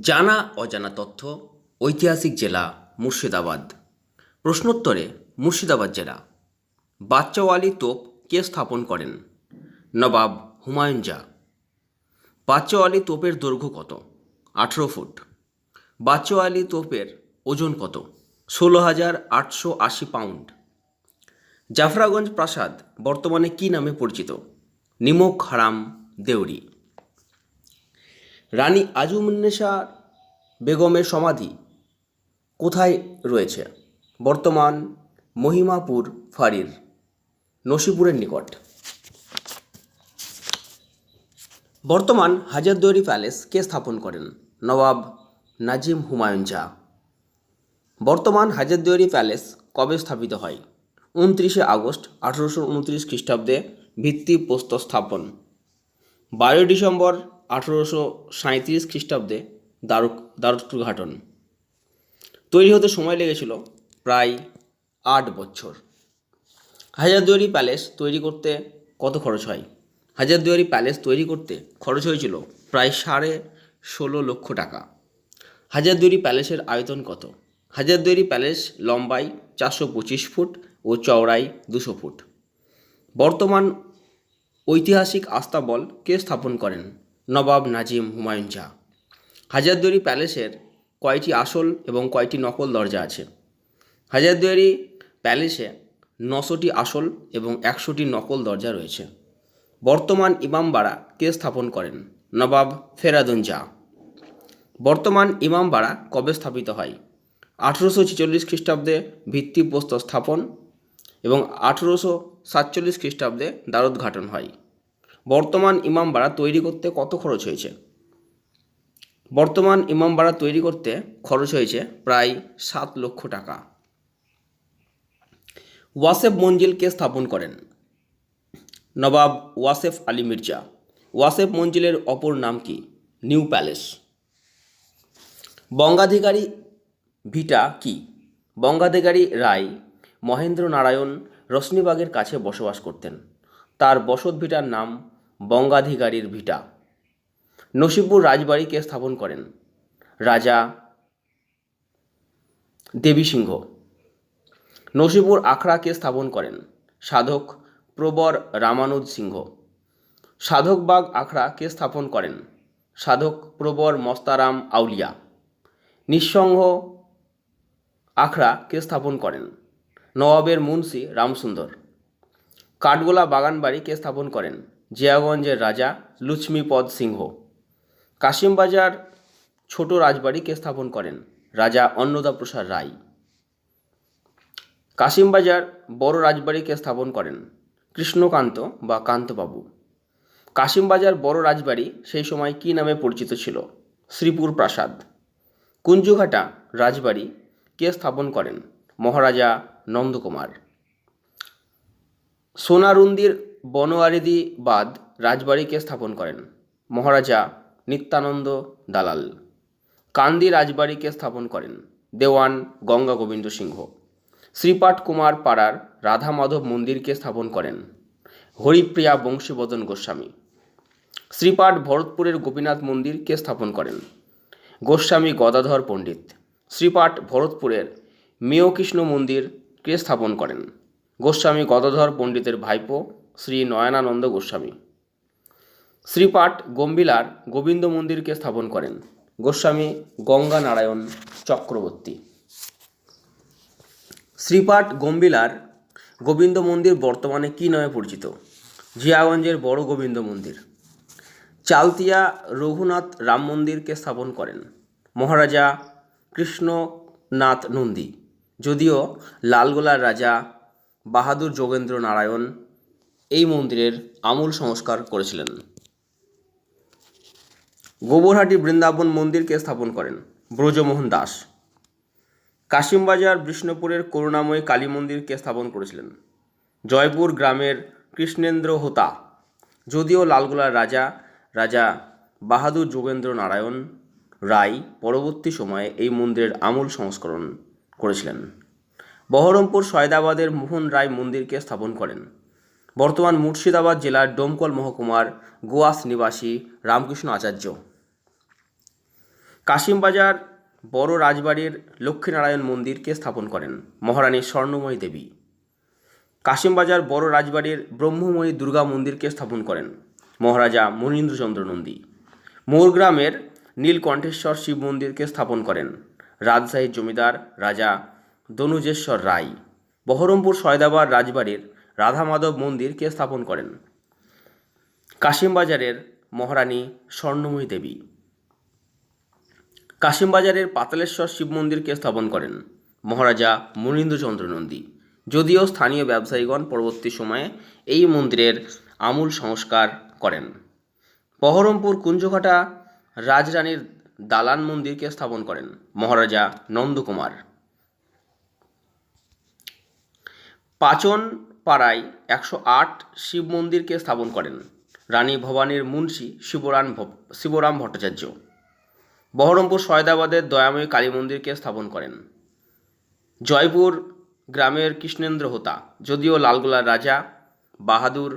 জানা অজানা তথ্য, ঐতিহাসিক জেলা মুর্শিদাবাদ। প্রশ্নোত্তরে, মুর্শিদাবাদ জেলা। বাচ্চাওয়ালি তোপ কে স্থাপন করেন? নবাব হুমায়ুন জা বাচ্চাওয়ালি তোপের দৈর্ঘ্য কত? আঠেরো ফুট। বাচ্চাওয়ালি তোপের ওজন কত? ষোলো হাজার আটশো আশি পাউন্ড। জাফরাগঞ্জ প্রাসাদ বর্তমানে কী নামে পরিচিত? নিমক হারাম, দেউরি। রানী আজুমুন্নেসা বেগমের সমাধি কোথায় রয়েছে? বর্তমান মহিমাপুর ফাঁড়ির নসিপুরের নিকট। বর্তমান হাজারদুয়ারি প্যালেস কে স্থাপন করেন? নবাব নাজিম হুমায়ুন জা বর্তমান হাজারদুয়ারি প্যালেস কবে স্থাপিত হয়? উনত্রিশে আগস্ট আঠারোশো উনত্রিশ খ্রিস্টাব্দে ভিত্তি প্রস্তর স্থাপন। বারোই ডিসেম্বর আঠেরোশো সাঁত্রিশ খ্রিস্টাব্দে দ্বারক দ্বারোদ্ঘাটন তৈরি হতে সময় লেগেছিল প্রায় আট বছর। হাজারদুয়ারি প্যালেস তৈরি করতে কত খরচ হয়? হাজারদুয়ারি প্যালেস তৈরি করতে খরচ হয়েছিল প্রায় সাড়ে ষোলো লক্ষ টাকা। হাজারদুয়ারি প্যালেসের আয়তন কত? হাজারদুয়ারি প্যালেস লম্বাই চারশো পঁচিশ ফুট ও চওড়াই দুশো ফুট। বর্তমান ঐতিহাসিক আস্তাবল কে স্থাপন করেন? নবাব নাজিম হুমায়ুন শাহ হাজারদুয়ারি প্যালেসের কয়টি আসল এবং কয়টি নকল দরজা আছে? হাজারদুয়ারি প্যালেসে নশোটি আসল এবং একশোটি নকল দরজা রয়েছে। বর্তমান ইমামবাড়া কে স্থাপন করেন? নবাব ফেরাদুন শাহ বর্তমান ইমামবাড়া কবে স্থাপিত হয়? আঠেরোশো ছেচল্লিশ খ্রিস্টাব্দে ভিত্তিপ্রস্তর স্থাপন এবং আঠেরোশো সাতচল্লিশ খ্রিস্টাব্দে দ্বারোদ্ঘাটন হয়। বর্তমান ইমামবাড়া তৈরি করতে কত খরচ হয়েছে? বর্তমান ইমামবাড়া তৈরি করতে খরচ হয়েছে প্রায় সাত লক্ষ টাকা। ওয়াসেফ মঞ্জিলকে স্থাপন করেন নবাব ওয়াসেফ আলী মির্জা। ওয়াসেফ মঞ্জিলের অপর নাম কি? New palace. বঙ্গাধিকারী ভিটা কি? বঙ্গাধিকারী রায় মহেন্দ্র নারায়ণ রশ্মিবাগের কাছে বসবাস করতেন। তার বসত ভিটার নাম বঙ্গাধিকারীর ভিটা। নসিপুর রাজবাড়িকে স্থাপন করেন রাজা দেবী সিংহ। নসিপুর আখড়াকে স্থাপন করেন সাধক প্রবর রামানুজ সিংহ। সাধকবাগ আখড়া কে স্থাপন করেন সাধক প্রবর মস্তারাম আউলিয়া। নিঃসংহ আখড়া কে স্থাপন করেন নবাবের মুন্সি রামসুন্দর। কাঠগোলা বাগানবাড়ি কে স্থাপন করেন জিয়াগঞ্জের রাজা লুচ্মিপদ সিংহ। কাশিমবাজার ছোট রাজবাড়িকে স্থাপন করেন রাজা অন্নদাপ্রসাদ রায়। কাশিমবাজার বড় রাজবাড়িকে স্থাপন করেন কৃষ্ণকান্ত বা কান্তবাবু। কাশিমবাজার বড় রাজবাড়ি সেই সময় কী নামে পরিচিত ছিল? শ্রীপুর প্রাসাদ। কুঞ্জুঘাটা রাজবাড়ি কে স্থাপন করেন? মহারাজা নন্দকুমার। সোনারুন্দির বনোয়ারিদি বাদ রাজবাড়িকে স্থাপন করেন। মহারাজা নিত্যানন্দ দালাল। কান্দি রাজবাড়িকে স্থাপন করেন দেওয়ান গঙ্গা গোবিন্দ সিংহ। শ্রীপাঠ কুমার পাড়ার রাধা মাধব মন্দিরকে স্থাপন করেন হরিপ্রিয়া বংশীবদন গোস্বামী। শ্রীপাঠ ভরতপুরের গোপীনাথ মন্দিরকে স্থাপন করেন গোস্বামী গদাধর পণ্ডিত। শ্রীপাঠ ভরতপুরের মেয়কৃষ্ণ মন্দিরকে স্থাপন করেন গোস্বামী গদাধর পণ্ডিতের ভাইপো শ্রী নয়নানন্দ গোস্বামী। শ্রীপাঠ গম্বিলার গোবিন্দ মন্দিরকে স্থাপন করেন গোস্বামী গঙ্গা নারায়ণ চক্রবর্তী। শ্রীপাঠ গম্বিলার গোবিন্দ মন্দির বর্তমানে কী নামে পরিচিত? জিয়াগঞ্জের বড় গোবিন্দ মন্দির। চালতিয়া রঘুনাথ রাম মন্দিরকে স্থাপন করেন মহারাজা কৃষ্ণনাথ নন্দী, যদিও লালগোলার রাজা বাহাদুর যোগেন্দ্র নারায়ণ মন্দিরের আমূল সংস্কার করেছিলেন। গোবরহাটি বৃন্দাবন মন্দিরকে স্থাপন করেন ব্রজমোহন দাস। কাশিমবাজার বিষ্ণুপুরের করুণাময়ী কালী মন্দিরকে স্থাপন করেছিলেন। জয়পুর গ্রামের কৃষ্ণেন্দ্র হোতা, যদিও লালগোলার রাজা রাজা বাহাদুর যোগেন্দ্র নারায়ণ রায় পরবর্তী সময়ে এই মন্দিরের আমূল সংস্করণ করেছিলেন। বহরমপুর সয়দাবাদের মোহন রায় মন্দিরকে স্থাপন করেন। বর্তমান মুর্শিদাবাদ জেলার ডোমকল মহকুমার গোয়াস নিবাসী রামকৃষ্ণ আচার্য। কাশিমবাজার বড় রাজবাড়ির লক্ষ্মীনারায়ণ মন্দিরকে স্থাপন করেন মহারানী স্বর্ণময়ী দেবী। কাশিমবাজার বড় রাজবাড়ির ব্রহ্মময়ী দুর্গা মন্দিরকে স্থাপন করেন মহারাজা মনীন্দ্রচন্দ্র নন্দী। মোরগ্রামের নীলকণ্ঠেশ্বর শিব মন্দিরকে স্থাপন করেন রাজশাহীর জমিদার রাজা দনুজেশ্বর রায়। বহরমপুর সয়দাবাদ রাজবাড়ির রাধা মাধব মন্দিরকে স্থাপন করেন। কাশিমবাজারের মহারানী স্বর্ণময়ী দেবী। কাশিমবাজারের পাতালেশ্বর শিব মন্দিরকে স্থাপন করেন মহারাজা মনীন্দ্রচন্দ্র নন্দী। যদিও স্থানীয় ব্যবসায়ীগণ পরবর্তী সময়ে এই মন্দিরের আমূল সংস্কার করেন। বহরমপুর কুঞ্জঘাটা রাজরানীর দালান মন্দিরকে স্থাপন করেন মহারাজা নন্দকুমার। পাচন পাড়ায় একশো আট শিব মন্দিরকে স্থাপন করেন রানী ভবানীর মুন্সী শিবরাম শিবরাম ভট্টাচার্য। বহরমপুর সয়দাবাদের দয়াময়ী কালী মন্দিরকে স্থাপন করেন। জয়পুর গ্রামের কৃষ্ণেন্দ্র হোতা, যদিও লালগোলার রাজা বাহাদুর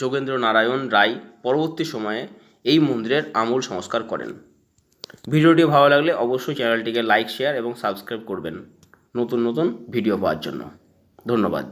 যোগেন্দ্র নারায়ণ রায় পরবর্তী সময়ে এই মন্দিরের আমূল সংস্কার করেন। ভিডিওটি ভালো লাগলে অবশ্যই চ্যানেলটিকে লাইক, শেয়ার এবং সাবস্ক্রাইব করবেন নতুন নতুন ভিডিও পাওয়ার জন্য। ধন্যবাদ।